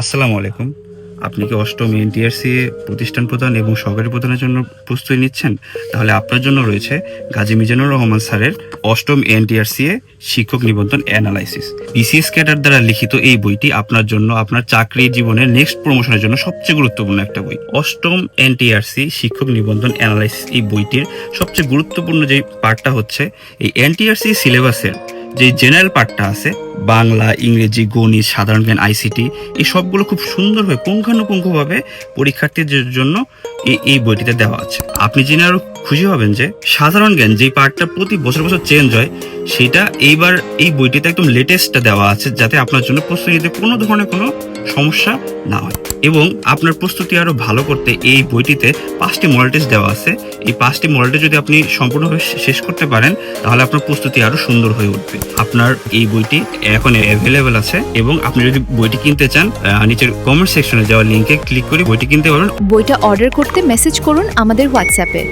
আসসালামু আলাইকুম। আপনি কি অষ্টম এনটিআরসি প্রতিষ্ঠান প্রদান এবং সহকারী প্রদানের জন্য প্রস্তুতি নিচ্ছেন? তাহলে আপনার জন্য রয়েছে গাজী মিজানুর রহমান স্যারের অষ্টম এনটিআরসি এ শিক্ষক নিবন্ধন অ্যানালাইসিস। বিসিএস ক্যাডার দ্বারা লিখিত এই বইটি আপনার জন্য আপনার চাকরি জীবনের নেক্সট প্রমোশনের জন্য সবচেয়ে গুরুত্বপূর্ণ একটা বই। অষ্টম এনটিআরসি শিক্ষক নিবন্ধন অ্যানালাইসিস এই বইটির সবচেয়ে গুরুত্বপূর্ণ যে পার্টটা হচ্ছে, এই এনটিআরসি সিলেবাসের যে জেনারেল পার্টটা আছে, বাংলা, ইংরেজি, গণিত, সাধারণ জ্ঞান আইসিটি এই সবগুলো খুব সুন্দরভাবে পুঙ্খানুপুঙ্খভাবে পরীক্ষার্থীদের জন্য এই বইটিতে দেওয়া আছে। আপনি জেনে আরও খুশি হবেন যে সাধারণ জ্ঞান যে পার্টটা প্রতি বছর বছর চেঞ্জ হয়, সেটা এইবার এই বইটিতে একদম লেটেস্টটা দেওয়া আছে যাতে আপনার জন্য প্রস্তুতিতে কোনো ধরনের কোনো সমস্যা না হয়। এবং আপনার প্রস্তুতি আরও ভালো করতে এই বইটিতে পাঁচটি মডেল দেওয়া আছে। এই পাঁচটি মডেল যদি আপনি সম্পূর্ণভাবে শেষ করতে পারেন, তাহলে আপনার প্রস্তুতি আরও সুন্দর হয়ে উঠবে। আপনার এই বইটি এখন অ্যাভেলেবেল আছে এবং আপনি যদি বইটি কিনতে চান নিচের কমেন্ট সেকশনে যাওয়া লিঙ্কে ক্লিক করে বইটি কিনতে পারবেন। বইটা অর্ডার করতে মেসেজ করুন আমাদের হোয়াটসঅ্যাপে